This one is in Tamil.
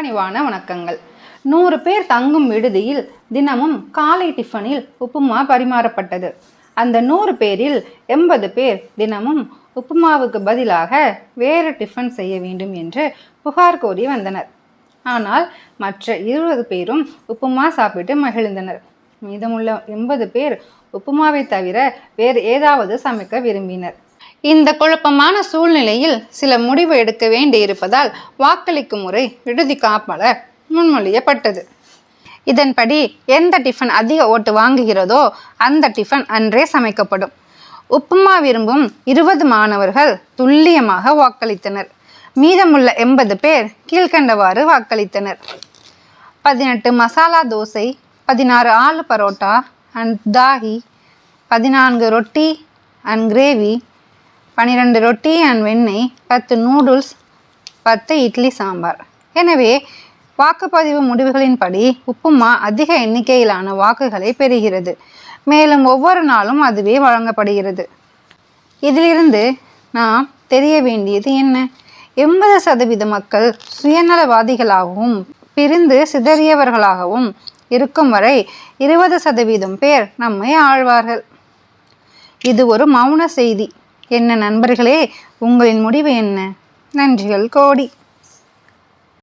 பணிவான வணக்கங்கள். நூறு பேர் தங்கும் விடுதியில் தினமும் காலை டிஃபனில் உப்புமா பரிமாறப்பட்டது. அந்த நூறு பேரில் எண்பது பேர் தினமும் உப்புமாவுக்கு பதிலாக வேறு டிஃபன் செய்ய வேண்டும் என்று புகார் கோரி வந்தனர். ஆனால் மற்ற இருபது பேரும் உப்புமா சாப்பிட்டு மகிழ்ந்தனர். மீதமுள்ள எண்பது பேர் உப்புமாவை தவிர வேறு ஏதாவது சமைக்க விரும்பினர். இந்த குழப்பமான சூழ்நிலையில் சில முடிவு எடுக்க வேண்டியிருப்பதால் வாக்களிக்கும் முறை விடுதி காப்பாளர் முன்மொழியப்பட்டது. இதன்படி எந்த டிஃபன் அதிக ஓட்டு வாங்குகிறதோ அந்த டிஃபன் அன்றே சமைக்கப்படும். உப்புமா விரும்பும் இருபது மாணவர்கள் துல்லியமாக வாக்களித்தனர். மீதமுள்ள எண்பது பேர் கீழ்க்கண்டவாறு வாக்களித்தனர். பதினெட்டு மசாலா தோசை பதினாறு ஆலு பரோட்டா அண்ட் தாஹி பதினான்கு ரொட்டி அண்ட் கிரேவி பன்னிரெண்டு ரொட்டி அண்ட் வெண்ணெய் பத்து நூடுல்ஸ் பத்து இட்லி சாம்பார். எனவே வாக்குப்பதிவு முடிவுகளின்படி உப்புமா அதிக எண்ணிக்கையிலான வாக்குகளை பெறுகிறது. மேலும் ஒவ்வொரு நாளும் அதுவே வழங்கப்படுகிறது. இதிலிருந்து நாம் தெரிய வேண்டியது என்ன? எண்பது சதவீத மக்கள் சுயநலவாதிகளாகவும் பிரிந்து சிதறியவர்களாகவும் இருக்கும் வரை இருபது சதவீதம் பேர் நம்மை ஆழ்வார்கள். இது ஒரு மௌன செய்தி. என்ன நண்பர்களே உங்களின் முடிவு என்ன? நன்றிகள் கோடி.